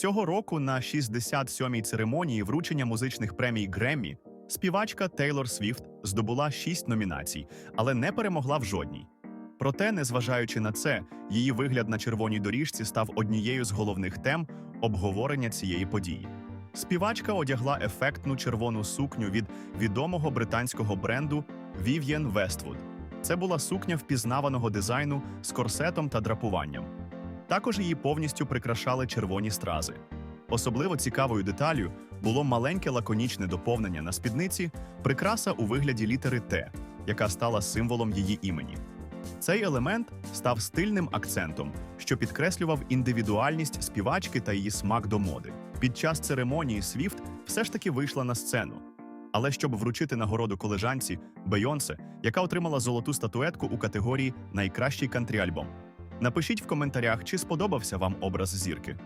Цього року на 67-й церемонії вручення музичних премій Греммі співачка Тейлор Свіфт здобула шість номінацій, але не перемогла в жодній. Проте, незважаючи на це, її вигляд на червоній доріжці став однією з головних тем обговорення цієї події. Співачка одягла ефектну червону сукню від відомого британського бренду Vivienne Westwood. Це була сукня впізнаваного дизайну з корсетом та драпуванням. Також її повністю прикрашали червоні стрази. Особливо цікавою деталлю було маленьке лаконічне доповнення на спідниці, прикраса у вигляді літери Т, яка стала символом її імені. Цей елемент став стильним акцентом, що підкреслював індивідуальність співачки та її смак до моди. Під час церемонії Свіфт все ж таки вийшла на сцену. Але щоб вручити нагороду колежанці Бейонсе, яка отримала золоту статуетку у категорії Найкращий кантрі-альбом. Напишіть в коментарях, чи сподобався вам образ зірки.